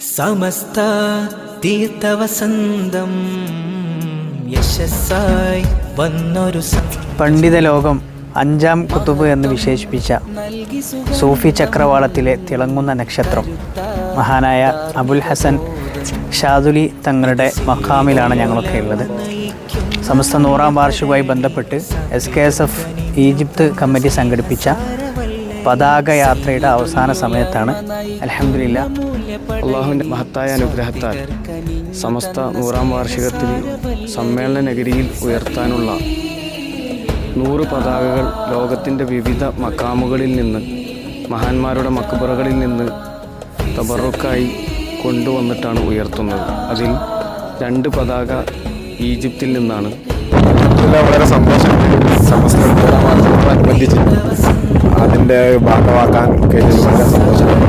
സമസ്ത തീർത്ഥവസന്തം. യശസ്സായി വന്നൊരു പണ്ഡിത ലോകം അഞ്ചാം കുത്തുബ് എന്ന് വിശേഷിപ്പിച്ച സൂഫി ചക്രവാളത്തിലെ തിളങ്ങുന്ന നക്ഷത്രം. മഹാനായ അബുൽ ഹസൻ ഷാദുലി തങ്ങളുടെ മഖാമിലാണ് ഞങ്ങളൊക്കെ ഉള്ളത്. സമസ്ത നൂറാം വാർഷികമായി ബന്ധപ്പെട്ട് S K S F Egypt committee സംഘടിപ്പിച്ച പതാക യാത്രയുടെ അവസാന സമയത്താണ്. അലഹമില്ല അള്ളാഹുവിന്റെ മഹത്തായ അനുഗ്രഹത്താൽ സമസ്ത നൂറാം വാർഷികത്തിൽ സമ്മേളന നഗരിയിൽ ഉയർത്താനുള്ള നൂറ് പതാകകൾ ലോകത്തിന്റെ വിവിധ മക്കാമുകളിൽ നിന്ന് മഹാന്മാരുടെ മക്കബറകളിൽ നിന്ന് തബറുക്കായി കൊണ്ടുവന്നിട്ടാണ് ഉയർത്തുന്നത്. അതിൽ രണ്ട് പതാക ഈജിപ്തിൽ നിന്നാണ്. വളരെ സന്തോഷം. സമസ്ത അനുബന്ധിച്ച് anda bakal akan kejadian